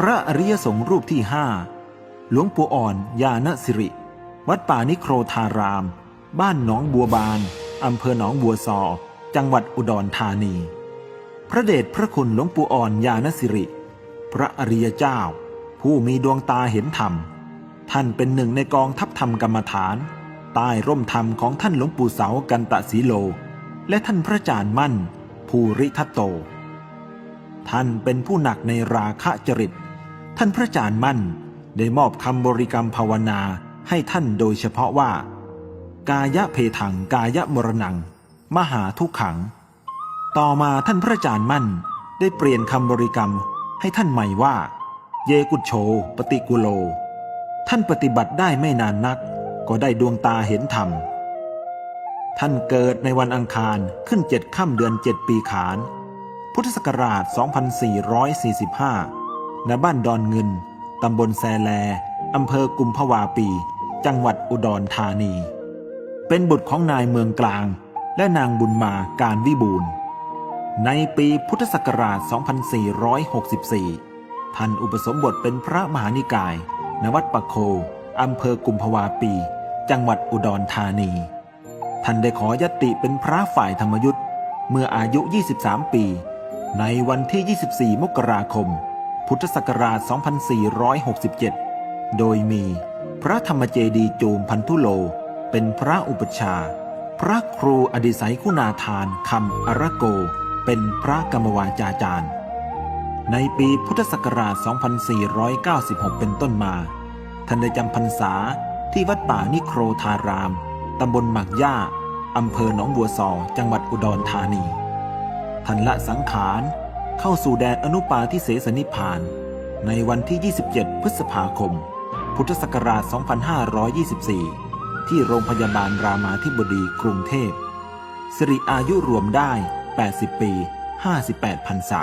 พระอริยสงฆ์รูปที่ห้าหลวงปู่อ่อนยานสิริ วัดป่านิโครธาราม บ้านหนองบัวบาน อำเภอหนองบัวซอ จังหวัดอุดรธานี พระเดชพระคุณหลวงปู่อ่อนยานสิริ พระอริยเจ้า ผู้มีดวงตาเห็นธรรม ท่านเป็นหนึ่งในกองทัพธรรมกรรมฐาน ใต้ร่มธรรมของท่านหลวงปู่เสากันตะสีโล และท่านพระอาจารย์มั่น ภูริทัตโต ท่านเป็นผู้หนักในราคะจริต ท่านพระอาจารย์มั่นได้มอบคำบริกรรมภาวนาให้ท่านโดยเฉพาะว่า กายะเพทังกายะมรณัง มหาทุกขัง ต่อมาท่านพระอาจารย์มั่นได้เปลี่ยนคำบริกรรมให้ท่านใหม่ว่า เยกุโช ปฏิกุโล ท่านปฏิบัติได้ไม่นานนัก ก็ได้ดวงตาเห็นธรรม ท่านเกิดในวันอังคารขึ้นเจ็ดค่ำเดือนเจ็ดปีขาน พุทธศักราช 2445 ณบ้านดอนเงิน ตำบลแซแล อำเภอกุมภาวาปี จังหวัดอุดรธานี เป็นบุตรของนายเมืองกลาง และนางบุญมาการวิบูลย์ในปีพุทธศักราช 2464 ท่านอุปสมบทเป็นพระมหานิกาย ณ วัดปะโค อำเภอกุมภาวาปี จังหวัดอุดรธานี ท่านได้ขอยติเป็นพระฝ่ายธรรมยุทธ์เมื่ออายุ 23 ปี ในวันที่ 24 มกราคม พุทธศักราช 2467 โดยมีพระธรรมเจดีย์จูมพันธุโล เป็นพระอุปชา พระครูอดิศัยคุณาทานคำอรโก เป็นพระกรรมวาจาจารย์ ในปีพุทธศักราช 2496 เป็นต้นมาท่านได้จำพรรษาที่วัดป่านิโครธาราม ตำบลหมักย่าอำเภอหนองบัวซอ จังหวัดอุดรธานี ท่านละสังขาร เข้าสู่แดนอนุปาทิเสสนิพาน ในวันที่ 27 พฤษภาคม พุทธศักราช 2524 ที่โรงพยาบาลรามาธิบดีกรุงเทพสิริอายุรวมได้ 80 ปี 58พรรษา